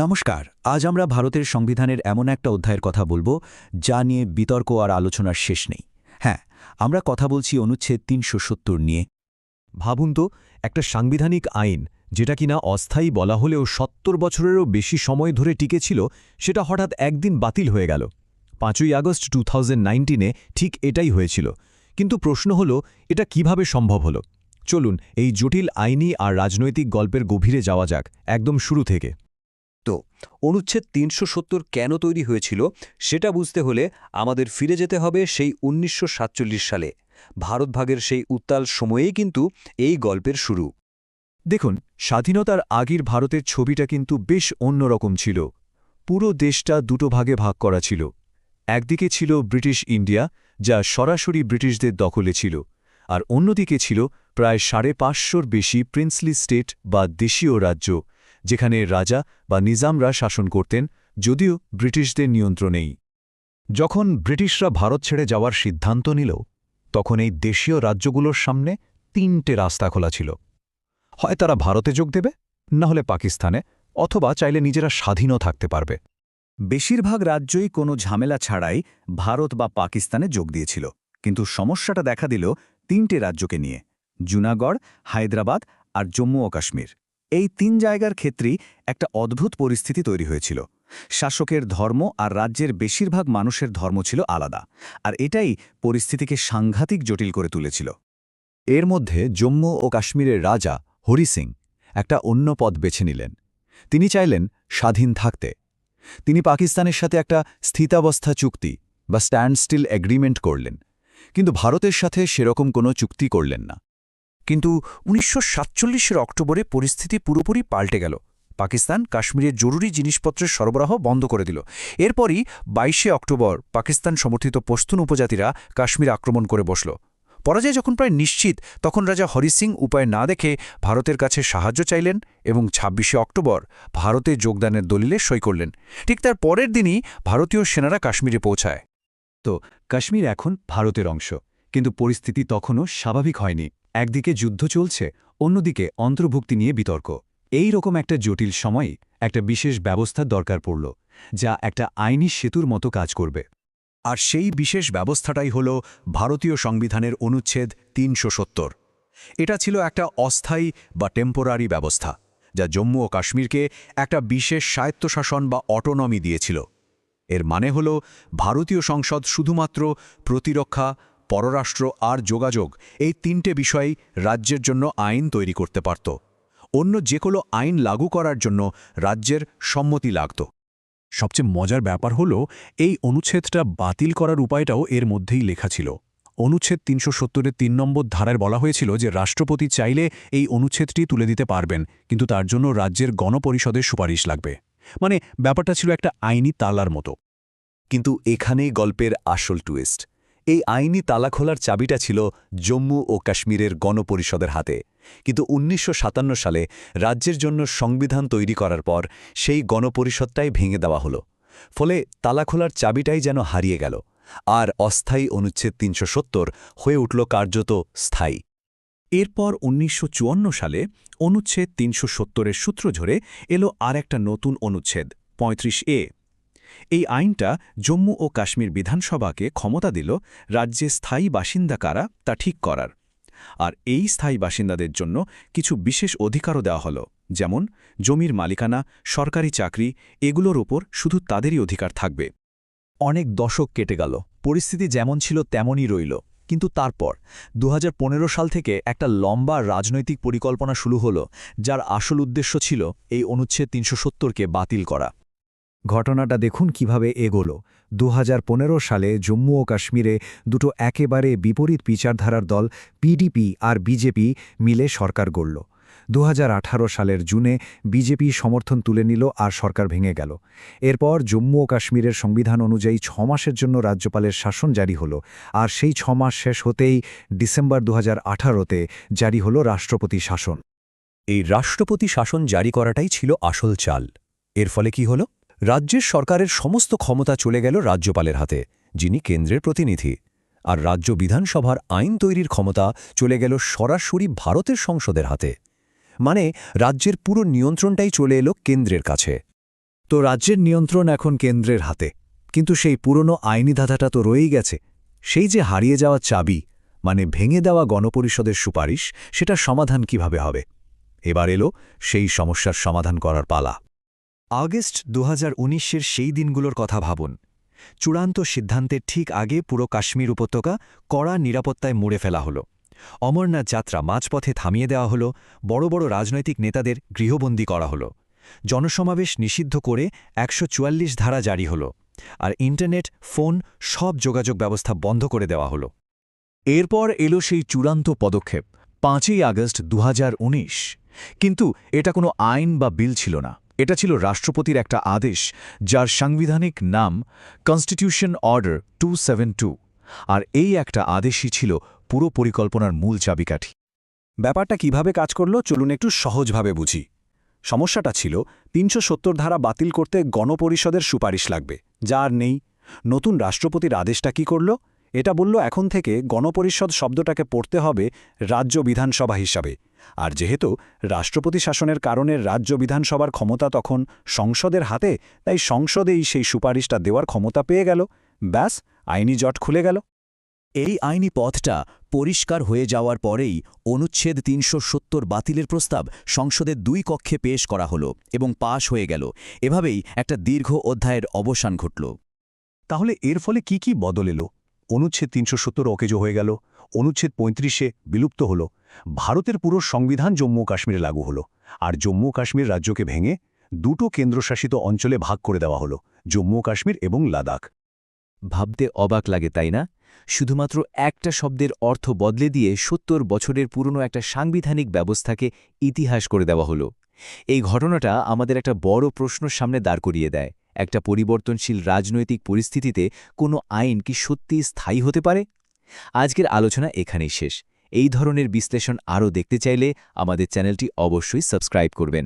নমস্কার, আজ আমরা ভারতের সংবিধানের এমন একটা অধ্যায়ের কথা বলব, যা নিয়ে বিতর্ক আর আলোচনার শেষ নেই। হ্যাঁ আমরা কথা বলছি অনুচ্ছেদ তিনশো সত্তর নিয়ে। ভাবুন তো, একটা সাংবিধানিক আইন, যেটা কিনা অস্থায়ী বলা হলেও সত্তর বছরেরও বেশি সময় ধরে টিকেছিল, সেটা হঠাৎ একদিন বাতিল হয়ে গেল। পাঁচই আগস্ট টু থাউজেন্ড ঠিক এটাই হয়েছিল। কিন্তু প্রশ্ন হল, এটা কীভাবে সম্ভব হলো? চলুন, এই জটিল আইনি আর রাজনৈতিক গল্পের গভীরে যাওয়া যাক, একদম শুরু থেকে। তো অনুচ্ছেদ তিনশো সত্তর কেন তৈরি হয়েছিল সেটা বুঝতে হলে আমাদের ফিরে যেতে হবে সেই উনিশশো সাতচল্লিশ সালে। ভারত ভাগের সেই উত্তাল সময়েই কিন্তু এই গল্পের শুরু। দেখুন, স্বাধীনতার আগের ভারতের ছবিটা কিন্তু বেশ অন্যরকম ছিল। পুরো দেশটা দুটো ভাগে ভাগ করা ছিল। একদিকে ছিল ব্রিটিশ ইন্ডিয়া, যা সরাসরি ব্রিটিশদের দখলে ছিল, আর অন্যদিকে ছিল প্রায় সাড়ে পাঁচশোর বেশি প্রিন্সলি স্টেট বা দেশীয় রাজ্য যেখানে রাজা বা নিজামরা শাসন করতেন, যদিও ব্রিটিশদের নিয়ন্ত্রণেই যখন ব্রিটিশরা ভারত ছেড়ে যাওয়ার সিদ্ধান্ত নিল, তখন এই দেশীয় রাজ্যগুলোর সামনে তিনটে রাস্তা খোলা ছিল। হয় তারা ভারতে যোগ দেবে, না হলে পাকিস্তানে, অথবা চাইলে নিজেরা স্বাধীনও থাকতে পারবে। বেশিরভাগ রাজ্যই কোনো ঝামেলা ছাড়াই ভারত বা পাকিস্তানে যোগ দিয়েছিল, কিন্তু সমস্যাটা দেখা দিল তিনটে রাজ্যকে নিয়ে, জুনাগড়, হায়দ্রাবাদ আর জম্মু ও কাশ্মীর। এই তিন জায়গার ক্ষেত্রেই একটা অদ্ভুত পরিস্থিতি তৈরি হয়েছিল। শাসকের ধর্ম আর রাজ্যের বেশিরভাগ মানুষের ধর্ম ছিল আলাদা, আর এটাই পরিস্থিতিকে সাংঘাতিক জটিল করে তুলেছিল। এর মধ্যে জম্মু ও কাশ্মীরের রাজা হরি সিং একটা অন্য পদ বেছে নিলেন। তিনি চাইলেন স্বাধীন থাকতে। তিনি পাকিস্তানের সাথে একটা স্থিতাবস্থা চুক্তি বা স্ট্যান্ডস্টিল এগ্রিমেন্ট করলেন, কিন্তু ভারতের সাথে সেরকম কোনো চুক্তি করলেন না। কিন্তু উনিশশো সাতচল্লিশের অক্টোবরে পরিস্থিতি পুরোপুরি পাল্টে গেল। পাকিস্তান কাশ্মীরের জরুরি জিনিসপত্রের সরবরাহ বন্ধ করে দিল। এরপরই বাইশে অক্টোবর পাকিস্তান সমর্থিত পশতুন উপজাতিরা কাশ্মীর আক্রমণ করে বসল। পরাজয় যখন প্রায় নিশ্চিত, তখন রাজা হরি সিং উপায় না দেখে ভারতের কাছে সাহায্য চাইলেন এবং ছাব্বিশে অক্টোবর ভারতে যোগদানের দলিলে সই করলেন। ঠিক তার পরের দিনই ভারতীয় সেনারা কাশ্মীরে পৌঁছায়। তো কাশ্মীর এখন ভারতের অংশ। কিন্তু পরিস্থিতি তখনও স্বাভাবিক হয়নি। একদিকে যুদ্ধ চলছে, অন্যদিকে অন্তর্ভুক্তি নিয়ে বিতর্ক। এই রকম একটা জটিল সময়ে একটা বিশেষ ব্যবস্থার দরকার পড়ল, যা একটা আইনি সেতুর মতো কাজ করবে। আর সেই বিশেষ ব্যবস্থাটাই হল ভারতীয় সংবিধানের অনুচ্ছেদ তিনশো সত্তর। এটা ছিল একটা অস্থায়ী বা টেম্পোরারি ব্যবস্থা, যা জম্মু ও কাশ্মীরকে একটা বিশেষ স্বায়ত্তশাসন বা অটোনমি দিয়েছিল। এর মানে হল ভারতীয় সংসদ শুধুমাত্র প্রতিরক্ষা পররাষ্ট্র আর যোগাযোগ এই তিনটে বিষয়েই রাজ্যের জন্য আইন তৈরি করতে পারত। অন্য যে কোনো আইন লাগু করার জন্য রাজ্যের সম্মতি লাগত। সবচেয়ে মজার ব্যাপার হল, এই অনুচ্ছেদটা বাতিল করার উপায়টাও এর মধ্যেই লেখা ছিল। অনুচ্ছেদ তিনশো সত্তরের তিন নম্বর ধারায় বলা হয়েছিল যে, রাষ্ট্রপতি চাইলে এই অনুচ্ছেদটি তুলে দিতে পারবেন, কিন্তু তার জন্য রাজ্যের গণপরিষদের সুপারিশ লাগবে। মানে ব্যাপারটা ছিল একটা আইনি তালার মতো। কিন্তু এখানেই গল্পের আসল টুইস্ট এই আইনি তালা খোলার চাবিটা ছিল জম্মু ও কাশ্মীরের গণপরিষদের হাতে। কিন্তু উনিশশো সাতান্ন সালে রাজ্যের জন্য সংবিধান তৈরি করার পর সেই গণপরিষদটাই ভেঙে দেওয়া হলো। ফলে তালা খোলার চাবিটাই যেন হারিয়ে গেল। আর অস্থায়ী অনুচ্ছেদ তিনশো সত্তর হয়ে উঠল কার্যত স্থায়ী। এরপর উনিশশো সালে অনুচ্ছেদ তিনশো সত্তরের সূত্র ধরে এলো আর একটা নতুন অনুচ্ছেদ ৩৫ এ। এই আইনটা জম্মু ও কাশ্মীর বিধানসভাকে ক্ষমতা দিল রাজ্যে স্থায়ী বাসিন্দা কারা তা ঠিক করার। আর এই স্থায়ী বাসিন্দাদের জন্য কিছু বিশেষ অধিকারও দেওয়া হল, যেমন জমির মালিকানা, সরকারি চাকরি, এগুলোর ওপর শুধু তাদেরই অধিকার থাকবে। অনেক দশক কেটে গেল, পরিস্থিতি যেমন ছিল তেমনই রইল। কিন্তু তারপর দু হাজার পনেরো সাল থেকে একটা লম্বা রাজনৈতিক পরিকল্পনা শুরু হলো, যার আসল উদ্দেশ্য ছিল এই অনুচ্ছেদ তিনশো বাতিল করা। ঘটনাটা দেখুন কীভাবে এগোলো। দু হাজার সালে জম্মু ও কাশ্মীরে দুটো একেবারে বিপরীত বিচারধারার দল পিডিপি আর বিজেপি মিলে সরকার গড়ল। দুহাজার আঠারো সালের জুনে বিজেপি সমর্থন তুলে নিল আর সরকার ভেঙে গেল। এরপর জম্মু ও কাশ্মীরের সংবিধান অনুযায়ী ছ মাসের জন্য রাজ্যপালের শাসন জারি হল আর সেই ছমাস শেষ হতেই ডিসেম্বর দু তে জারি হল রাষ্ট্রপতি শাসন। এই রাষ্ট্রপতি শাসন জারি করাটাই ছিল আসল চাল। এর ফলে কি হলো? রাজ্যের সরকারের সমস্ত ক্ষমতা চলে গেল রাজ্যপালের হাতে, যিনি কেন্দ্রের প্রতিনিধি। আর রাজ্য বিধানসভার আইন তৈরির ক্ষমতা চলে গেল সরাসরি ভারতের সংসদের হাতে। মানে রাজ্যের পুরো নিয়ন্ত্রণটাই চলে এলো কেন্দ্রের কাছে। তো রাজ্যের নিয়ন্ত্রণ এখন কেন্দ্রের হাতে। কিন্তু সেই পুরনো আইনি ধাঁধাটা তো রয়েই গেছে। সেই যে হারিয়ে যাওয়া চাবি মানে ভেঙে দেওয়া গণপরিষদের সুপারিশ সেটা সমাধান কীভাবে হবে? এবার এলো সেই সমস্যার সমাধান করার পালা। আগস্ট দু হাজার সেই দিনগুলোর কথা ভাবুন। চূড়ান্ত সিদ্ধান্তের ঠিক আগে পুরো কাশ্মীর উপত্যকা কড়া নিরাপত্তায় মুড়ে ফেলা হলো। অমরনাথ যাত্রা মাঝপথে থামিয়ে দেওয়া হলো, বড় বড় রাজনৈতিক নেতাদের গৃহবন্দী করা হলো। জনসমাবেশ নিষিদ্ধ করে একশো চুয়াল্লিশ ধারা জারি হলো, আর ইন্টারনেট, ফোন, সব যোগাযোগ ব্যবস্থা বন্ধ করে দেওয়া হলো। এরপর এলো সেই চূড়ান্ত পদক্ষেপ, পাঁচই আগস্ট দু হাজার উনিশ। কিন্তু এটা কোনো আইন বা বিল ছিল না। এটা ছিল রাষ্ট্রপতির একটা আদেশ, যার সাংবিধানিক নাম কনস্টিটিউশন অর্ডার টু আর এই একটা আদেশই ছিল পুরো পরিকল্পনার মূল চাবিকাঠি। ব্যাপারটা কীভাবে কাজ করল চলুন একটু সহজভাবে বুঝি। সমস্যাটা ছিল, তিনশো সত্তর ধারা বাতিল করতে গণপরিষদের সুপারিশ লাগবে, যা আর নেই। নতুন রাষ্ট্রপতির আদেশটা কি করল? এটা বলল এখন থেকে গণপরিষদ শব্দটাকে পড়তে হবে রাজ্য বিধানসভা হিসাবে। আর যেহেতু রাষ্ট্রপতি শাসনের কারণে রাজ্য বিধানসভার ক্ষমতা তখন সংসদের হাতে তাই সংসদেই সেই সুপারিশটা দেওয়ার ক্ষমতা পেয়ে গেল। ব্যাস আইনি জট খুলে গেল। এই আইনি পথটা পরিষ্কার হয়ে যাওয়ার পরেই অনুচ্ছেদ তিনশো সত্তর বাতিলের প্রস্তাব সংসদের দুই কক্ষে পেশ করা হলো এবং পাশ হয়ে গেল। এভাবেই একটা দীর্ঘ অধ্যায়ের অবসান ঘটল। তাহলে এর ফলে কি কি বদল এলো? অনুচ্ছেদ তিনশো সত্তর অকেজো হয়ে গেল, অনুচ্ছেদ পঁয়ত্রিশে বিলুপ্ত হল, ভারতের পুরো সংবিধান জম্মু কাশ্মীরে লাগু হল, আর জম্মু কাশ্মীর রাজ্যকে ভেঙে দুটো কেন্দ্রশাসিত অঞ্চলে ভাগ করে দেওয়া হল, জম্মু কাশ্মীর এবং লাদাখ। ভাবতে অবাক লাগে, তাই না? শুধুমাত্র একটা শব্দের অর্থ বদলে দিয়ে সত্তর বছরের পুরনো একটা সাংবিধানিক ব্যবস্থাকে ইতিহাস করে দেওয়া হলো। এই ঘটনাটা আমাদের একটা বড় প্রশ্ন সামনে দাঁড় করিয়ে দেয়। একটা পরিবর্তনশীল রাজনৈতিক পরিস্থিতিতে কোনো আইন কি সত্যিই স্থায়ী হতে পারে? আজকের আলোচনা এখানেই শেষ। এই ধরনের বিশ্লেষণ আরও দেখতে চাইলে আমাদের চ্যানেলটি অবশ্যই সাবস্ক্রাইব করবেন।